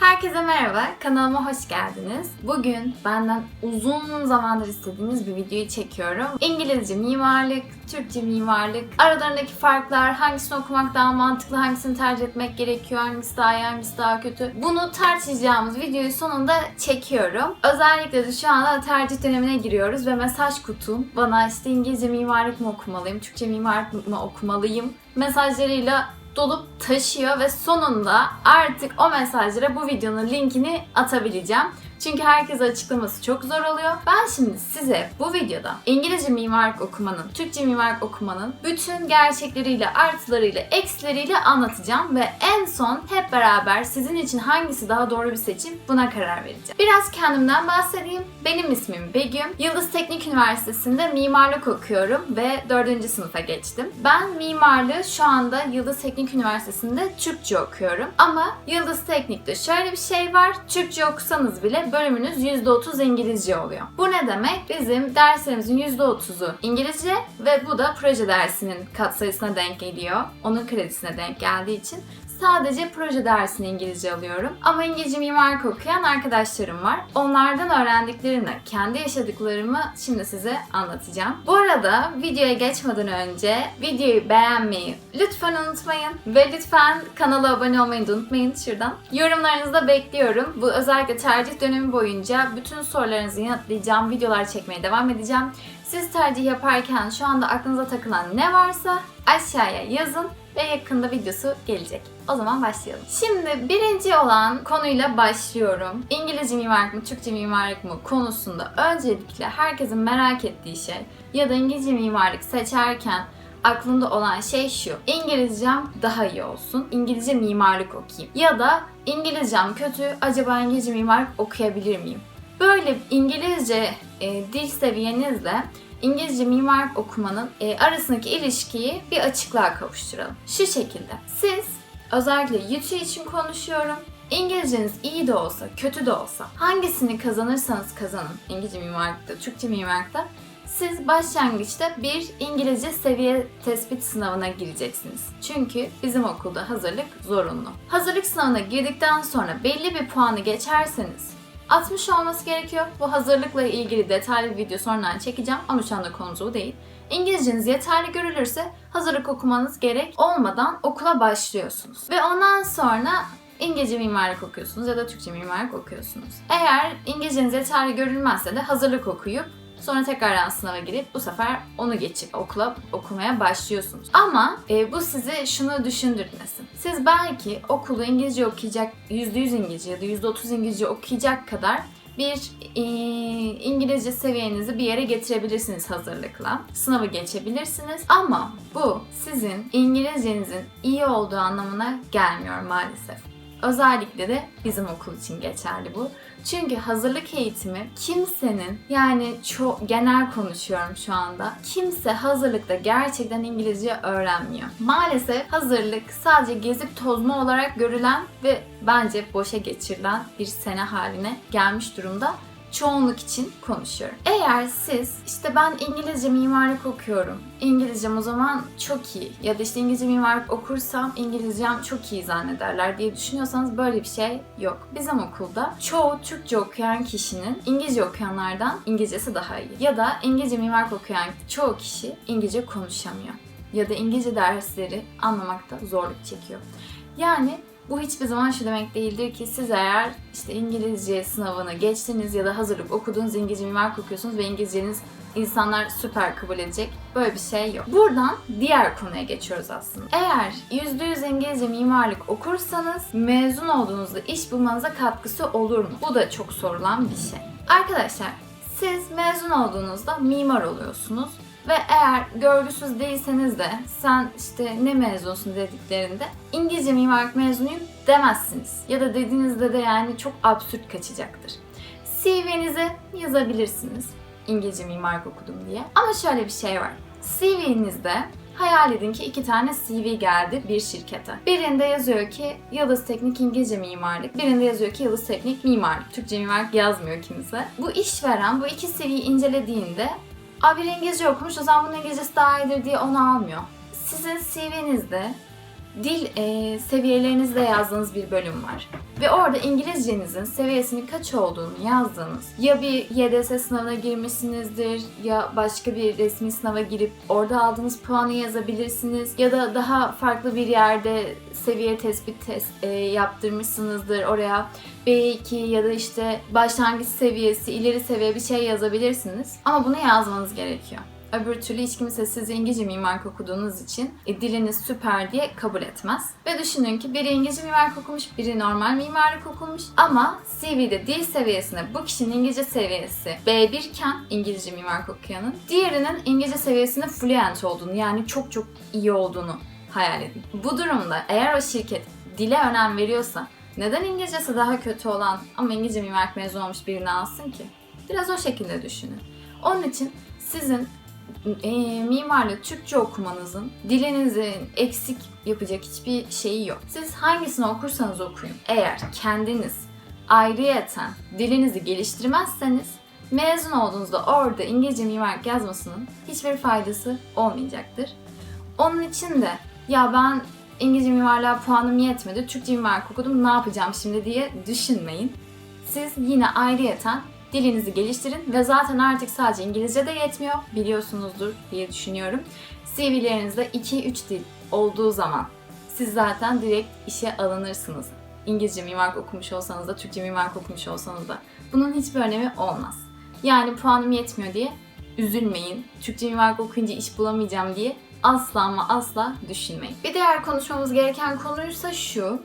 Herkese merhaba, kanalıma hoş geldiniz. Bugün benden uzun zamandır istediğiniz bir videoyu çekiyorum. İngilizce mimarlık, Türkçe mimarlık, aralarındaki farklar, hangisini okumak daha mantıklı, hangisini tercih etmek gerekiyor, hangisi daha iyi, hangisi daha kötü. Bunu tartışacağımız videoyu sonunda çekiyorum. Özellikle de şu anda tercih dönemine giriyoruz ve mesaj kutum bana işte İngilizce mimarlık mı okumalıyım, Türkçe mimarlık mı okumalıyım mesajlarıyla dolup taşıyor ve sonunda artık o mesajlara bu videonun linkini atabileceğim. Çünkü herkese açıklaması çok zor oluyor. Ben şimdi size bu videoda İngilizce mimarlık okumanın, Türkçe mimarlık okumanın bütün gerçekleriyle, artılarıyla, eksileriyle anlatacağım ve en son hep beraber sizin için hangisi daha doğru bir seçim buna karar vereceğim. Biraz kendimden bahsedeyim. Benim ismim Begüm. Yıldız Teknik Üniversitesi'nde mimarlık okuyorum ve 4. sınıfa geçtim. Ben mimarlığı şu anda Yıldız Teknik Üniversitesi'nde Türkçe okuyorum. Ama Yıldız Teknik'te şöyle bir şey var. Türkçe okusanız bile bölümünüz %30 İngilizce oluyor. Bu ne demek? Bizim derslerimizin %30'u İngilizce ve bu da proje dersinin katsayısına denk geliyor. Onun kredisine denk geldiği için sadece proje dersini İngilizce alıyorum. Ama İngilizce mimarlık okuyan arkadaşlarım var. Onlardan öğrendiklerimle kendi yaşadıklarımı şimdi size anlatacağım. Bu arada videoya geçmeden önce videoyu beğenmeyi lütfen unutmayın. Ve lütfen kanala abone olmayı da unutmayın şuradan. Yorumlarınızı da bekliyorum. Bu özellikle tercih dönemi boyunca bütün sorularınızı yanıtlayacağım videolar çekmeye devam edeceğim. Siz tercih yaparken şu anda aklınıza takılan ne varsa aşağıya yazın ve yakında videosu gelecek. O zaman başlayalım. Şimdi birinci olan konuyla başlıyorum. İngilizce mimarlık mı, Türkçe mimarlık mı konusunda öncelikle herkesin merak ettiği şey ya da İngilizce mimarlık seçerken aklında olan şey şu. İngilizcem daha iyi olsun. İngilizce mimarlık okuyayım. Ya da İngilizcem kötü. Acaba İngilizce mimarlık okuyabilir miyim? Böyle İngilizce e, dil seviyenizle İngilizce mimarlık okumanın e, arasındaki ilişkiyi bir açıklığa kavuşturalım. Şu şekilde. Siz özellikle YouTube için konuşuyorum. İngilizceniz iyi de olsa, kötü de olsa hangisini kazanırsanız kazanın İngilizce mimarlıkta, Türkçe mimarlıkta siz başlangıçta bir İngilizce seviye tespit sınavına gireceksiniz. Çünkü bizim okulda hazırlık zorunlu. Hazırlık sınavına girdikten sonra belli bir puanı geçerseniz 60 olması gerekiyor. Bu hazırlıkla ilgili detaylı bir video sonradan çekeceğim ama şu anda konumuz değil. İngilizceniz yeterli görülürse hazırlık okumanız gerek olmadan okula başlıyorsunuz. Ve ondan sonra İngilizce mimarlık okuyorsunuz ya da Türkçe mimarlık okuyorsunuz. Eğer İngilizceniz yeterli görülmezse de hazırlık okuyup Sonra tekrardan sınava girip bu sefer onu geçip okula okumaya başlıyorsunuz. Ama e, bu sizi şunu düşündürmesin. Siz belki okulu İngilizce okuyacak, %100 İngilizce ya da %30 İngilizce okuyacak kadar bir e, İngilizce seviyenizi bir yere getirebilirsiniz hazırlıkla. Sınavı geçebilirsiniz ama bu sizin İngilizcenizin iyi olduğu anlamına gelmiyor maalesef. Özellikle de bizim okul için geçerli bu. Çünkü hazırlık eğitimi kimsenin yani çok genel konuşuyorum şu anda. Kimse hazırlıkta gerçekten İngilizce öğrenmiyor. Maalesef hazırlık sadece gezip tozma olarak görülen ve bence boşa geçirilen bir sene haline gelmiş durumda çoğunluk için konuşuyorum. Eğer siz işte ben İngilizce mimarlık okuyorum. İngilizcem o zaman çok iyi ya da işte İngilizce mimarlık okursam İngilizcem çok iyi zannederler diye düşünüyorsanız böyle bir şey yok. Bizim okulda çoğu Türkçe okuyan kişinin İngilizce okuyanlardan İngilizcesi daha iyi. Ya da İngilizce mimarlık okuyan çoğu kişi İngilizce konuşamıyor. Ya da İngilizce dersleri anlamakta zorluk çekiyor. Yani bu hiçbir zaman şu demek değildir ki siz eğer işte İngilizce sınavını geçtiniz ya da hazırlık okudunuz, İngilizce mimarlık okuyorsunuz ve İngilizceniz insanlar süper kabul edecek. Böyle bir şey yok. Buradan diğer konuya geçiyoruz aslında. Eğer %100 İngilizce mimarlık okursanız mezun olduğunuzda iş bulmanıza katkısı olur mu? Bu da çok sorulan bir şey. Arkadaşlar siz mezun olduğunuzda mimar oluyorsunuz ve eğer görgüsüz değilseniz de sen işte ne mezunsun dediklerinde İngilizce mimarlık mezunuyum demezsiniz. Ya da dediğinizde de yani çok absürt kaçacaktır. CV'nize yazabilirsiniz İngilizce mimarlık okudum diye. Ama şöyle bir şey var. CV'nizde Hayal edin ki iki tane CV geldi bir şirkete. Birinde yazıyor ki Yıldız Teknik İngilizce Mimarlık. Birinde yazıyor ki Yıldız Teknik Mimarlık. Türkçe mimarlık yazmıyor kimse. Bu işveren bu iki CV'yi incelediğinde Aa biri İngilizce okumuş o zaman bunun İngilizcesi daha iyidir diye onu almıyor. Sizin CV'nizde dil e, seviyelerinizde yazdığınız bir bölüm var. Ve orada İngilizcenizin seviyesinin kaç olduğunu yazdığınız ya bir YDS sınavına girmişsinizdir ya başka bir resmi sınava girip orada aldığınız puanı yazabilirsiniz ya da daha farklı bir yerde seviye tespit test, e, yaptırmışsınızdır oraya B2 ya da işte başlangıç seviyesi, ileri seviye bir şey yazabilirsiniz. Ama bunu yazmanız gerekiyor. Öbür türlü hiç kimse sizi İngilizce mimarlık okuduğunuz için e, diliniz süper diye kabul etmez. Ve düşünün ki biri İngilizce mimarlık okumuş, biri normal mimarlık okumuş ama CV'de dil seviyesine bu kişinin İngilizce seviyesi B1 iken İngilizce mimarlık okuyanın diğerinin İngilizce seviyesinde fluent olduğunu yani çok çok iyi olduğunu hayal edin. Bu durumda eğer o şirket dile önem veriyorsa neden İngilizcesi daha kötü olan ama İngilizce mimarlık mezun olmuş birini alsın ki? Biraz o şekilde düşünün. Onun için sizin e, mimarlık Türkçe okumanızın dilinizin eksik yapacak hiçbir şeyi yok. Siz hangisini okursanız okuyun. Eğer kendiniz ayrıyeten dilinizi geliştirmezseniz mezun olduğunuzda orada İngilizce mimarlık yazmasının hiçbir faydası olmayacaktır. Onun için de ya ben İngilizce mimarlığa puanım yetmedi, Türkçe mimarlık okudum ne yapacağım şimdi diye düşünmeyin. Siz yine ayrıyeten dilinizi geliştirin ve zaten artık sadece İngilizce de yetmiyor biliyorsunuzdur diye düşünüyorum. CV'lerinizde 2-3 dil olduğu zaman siz zaten direkt işe alınırsınız. İngilizce mimarlık okumuş olsanız da, Türkçe mimarlık okumuş olsanız da. Bunun hiçbir önemi olmaz. Yani puanım yetmiyor diye üzülmeyin. Türkçe mimarlık okuyunca iş bulamayacağım diye asla ama asla düşünmeyin. Bir diğer konuşmamız gereken konuysa şu.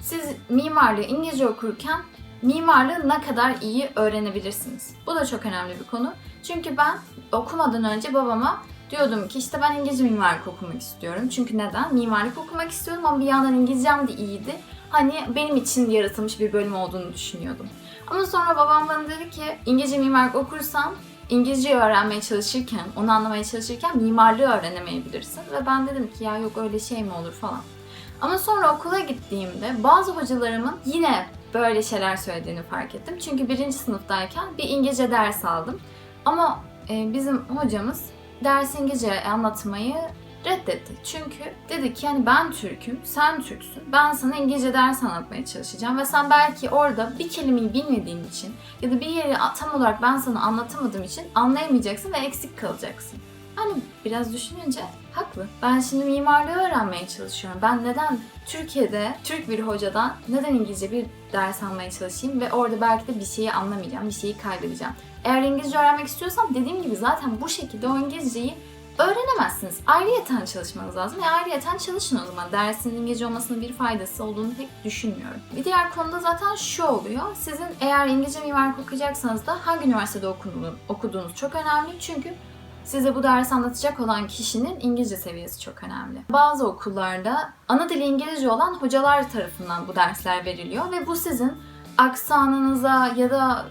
Siz mimarlığı İngilizce okurken mimarlığı ne kadar iyi öğrenebilirsiniz? Bu da çok önemli bir konu. Çünkü ben okumadan önce babama diyordum ki işte ben İngilizce mimarlık okumak istiyorum. Çünkü neden? Mimarlık okumak istiyorum ama bir yandan İngilizcem de iyiydi. Hani benim için yaratılmış bir bölüm olduğunu düşünüyordum. Ama sonra babam bana dedi ki İngilizce mimarlık okursan İngilizce öğrenmeye çalışırken, onu anlamaya çalışırken mimarlığı öğrenemeyebilirsin. Ve ben dedim ki ya yok öyle şey mi olur falan. Ama sonra okula gittiğimde bazı hocalarımın yine böyle şeyler söylediğini fark ettim. Çünkü birinci sınıftayken bir İngilizce ders aldım. Ama e, bizim hocamız ders İngilizce anlatmayı reddetti. Çünkü dedi ki yani ben Türk'üm, sen Türksün. Ben sana İngilizce ders anlatmaya çalışacağım ve sen belki orada bir kelimeyi bilmediğin için ya da bir yeri tam olarak ben sana anlatamadığım için anlayamayacaksın ve eksik kalacaksın. Hani biraz düşününce haklı. Ben şimdi mimarlığı öğrenmeye çalışıyorum. Ben neden Türkiye'de Türk bir hocadan neden İngilizce bir ders almaya çalışayım ve orada belki de bir şeyi anlamayacağım, bir şeyi kaybedeceğim. Eğer İngilizce öğrenmek istiyorsam dediğim gibi zaten bu şekilde o İngilizceyi öğrenemezsiniz. Ayrıyeten çalışmanız lazım ve ayrıyeten çalışın o zaman. Dersin İngilizce olmasının bir faydası olduğunu pek düşünmüyorum. Bir diğer konuda zaten şu oluyor. Sizin eğer İngilizce mimarlık okuyacaksanız da hangi üniversitede okuduğunuz, okuduğunuz çok önemli. Çünkü size bu dersi anlatacak olan kişinin İngilizce seviyesi çok önemli. Bazı okullarda ana dili İngilizce olan hocalar tarafından bu dersler veriliyor ve bu sizin aksanınıza ya da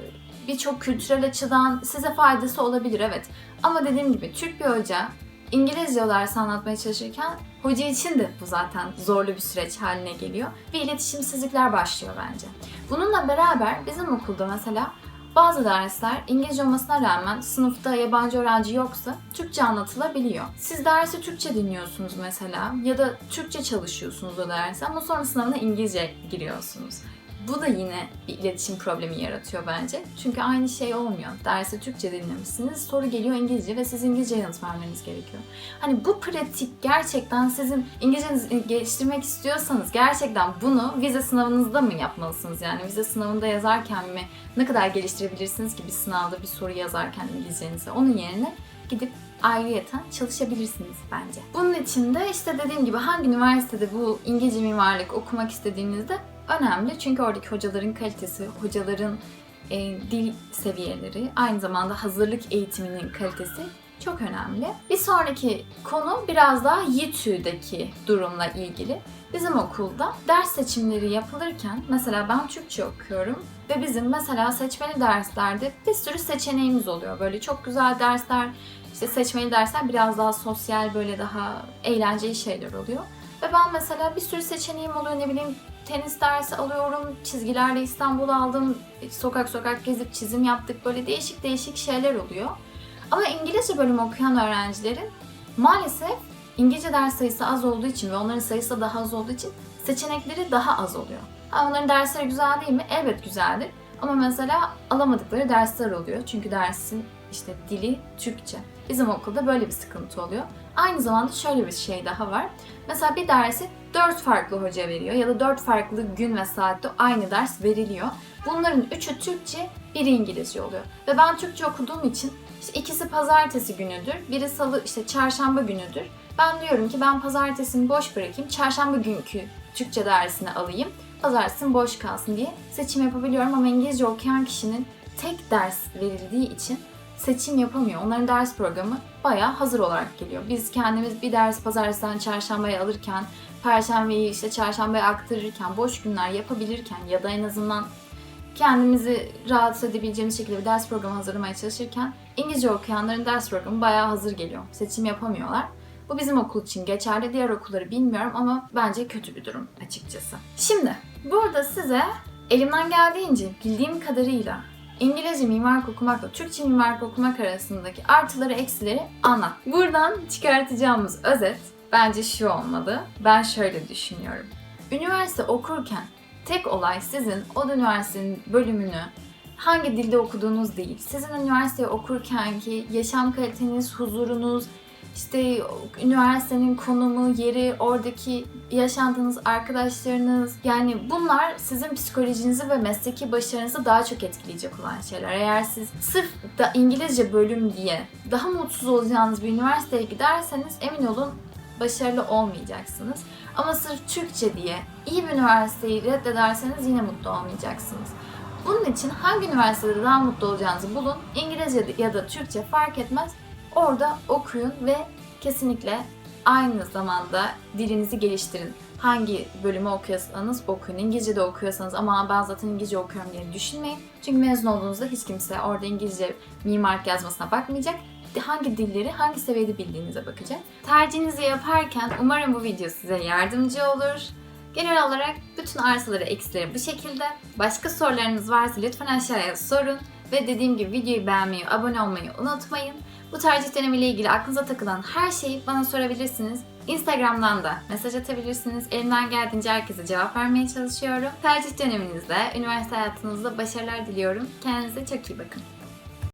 birçok kültürel açıdan size faydası olabilir evet. Ama dediğim gibi Türk bir hoca İngilizce ders anlatmaya çalışırken hoca için de bu zaten zorlu bir süreç haline geliyor ve iletişimsizlikler başlıyor bence. Bununla beraber bizim okulda mesela bazı dersler İngilizce olmasına rağmen sınıfta yabancı öğrenci yoksa Türkçe anlatılabiliyor. Siz dersi Türkçe dinliyorsunuz mesela ya da Türkçe çalışıyorsunuz o dersi ama sonra sınavına İngilizce giriyorsunuz. Bu da yine bir iletişim problemi yaratıyor bence. Çünkü aynı şey olmuyor. Dersi Türkçe dinlemişsiniz, soru geliyor İngilizce ve siz İngilizce yanıt vermeniz gerekiyor. Hani bu pratik gerçekten sizin İngilizcenizi geliştirmek istiyorsanız gerçekten bunu vize sınavınızda mı yapmalısınız? Yani vize sınavında yazarken mi ne kadar geliştirebilirsiniz ki bir sınavda bir soru yazarken İngilizcenizi? Onun yerine gidip ayrıyeten çalışabilirsiniz bence. Bunun için de işte dediğim gibi hangi üniversitede bu İngilizce mimarlık okumak istediğinizde önemli. Çünkü oradaki hocaların kalitesi, hocaların e, dil seviyeleri, aynı zamanda hazırlık eğitiminin kalitesi çok önemli. Bir sonraki konu biraz daha YİTÜ'deki durumla ilgili. Bizim okulda ders seçimleri yapılırken mesela ben Türkçe okuyorum ve bizim mesela seçmeli derslerde bir sürü seçeneğimiz oluyor. Böyle çok güzel dersler, işte seçmeli dersler biraz daha sosyal böyle daha eğlenceli şeyler oluyor. Ve ben mesela bir sürü seçeneğim oluyor ne bileyim tenis dersi alıyorum, çizgilerle İstanbul aldım, sokak sokak gezip çizim yaptık böyle değişik değişik şeyler oluyor. Ama İngilizce bölüm okuyan öğrencilerin maalesef İngilizce ders sayısı az olduğu için ve onların sayısı da daha az olduğu için seçenekleri daha az oluyor. Ha, onların dersleri güzel değil mi? Evet güzeldir. Ama mesela alamadıkları dersler oluyor. Çünkü dersin işte dili Türkçe. Bizim okulda böyle bir sıkıntı oluyor. Aynı zamanda şöyle bir şey daha var. Mesela bir dersi 4 farklı hoca veriyor ya da 4 farklı gün ve saatte aynı ders veriliyor. Bunların üçü Türkçe, biri İngilizce oluyor. Ve ben Türkçe okuduğum için işte ikisi pazartesi günüdür, biri salı işte çarşamba günüdür. Ben diyorum ki ben pazartesini boş bırakayım, çarşamba günkü Türkçe dersini alayım, pazartesi boş kalsın diye seçim yapabiliyorum ama İngilizce okuyan kişinin tek ders verildiği için seçim yapamıyor. Onların ders programı bayağı hazır olarak geliyor. Biz kendimiz bir ders pazartesiden çarşambaya alırken, perşembeyi işte çarşambaya aktarırken, boş günler yapabilirken ya da en azından kendimizi rahatsız edebileceğimiz şekilde bir ders programı hazırlamaya çalışırken İngilizce okuyanların ders programı bayağı hazır geliyor. Seçim yapamıyorlar. Bu bizim okul için geçerli. Diğer okulları bilmiyorum ama bence kötü bir durum açıkçası. Şimdi burada size elimden geldiğince bildiğim kadarıyla İngilizce mimarlık okumakla Türkçe mimarlık okumak arasındaki artıları eksileri anlat. Buradan çıkartacağımız özet bence şu olmalı. Ben şöyle düşünüyorum. Üniversite okurken tek olay sizin o üniversitenin bölümünü hangi dilde okuduğunuz değil. Sizin üniversiteyi okurken ki yaşam kaliteniz, huzurunuz, işte üniversitenin konumu, yeri, oradaki yaşantınız, arkadaşlarınız yani bunlar sizin psikolojinizi ve mesleki başarınızı daha çok etkileyecek olan şeyler. Eğer siz sırf da İngilizce bölüm diye daha mutsuz olacağınız bir üniversiteye giderseniz emin olun başarılı olmayacaksınız. Ama sırf Türkçe diye iyi bir üniversiteyi reddederseniz yine mutlu olmayacaksınız. Bunun için hangi üniversitede daha mutlu olacağınızı bulun. İngilizce ya da Türkçe fark etmez. Orada okuyun ve kesinlikle aynı zamanda dilinizi geliştirin. Hangi bölümü okuyorsanız okuyun. İngilizce de okuyorsanız ama ben zaten İngilizce okuyorum diye düşünmeyin. Çünkü mezun olduğunuzda hiç kimse orada İngilizce mimarlık yazmasına bakmayacak. Hangi dilleri hangi seviyede bildiğinize bakacak. Tercihinizi yaparken umarım bu video size yardımcı olur. Genel olarak bütün arsaları, eksileri bu şekilde. Başka sorularınız varsa lütfen aşağıya sorun. Ve dediğim gibi videoyu beğenmeyi, abone olmayı unutmayın. Bu tercih dönemiyle ilgili aklınıza takılan her şeyi bana sorabilirsiniz. Instagram'dan da mesaj atabilirsiniz. Elimden geldiğince herkese cevap vermeye çalışıyorum. Tercih döneminizde, üniversite hayatınızda başarılar diliyorum. Kendinize çok iyi bakın.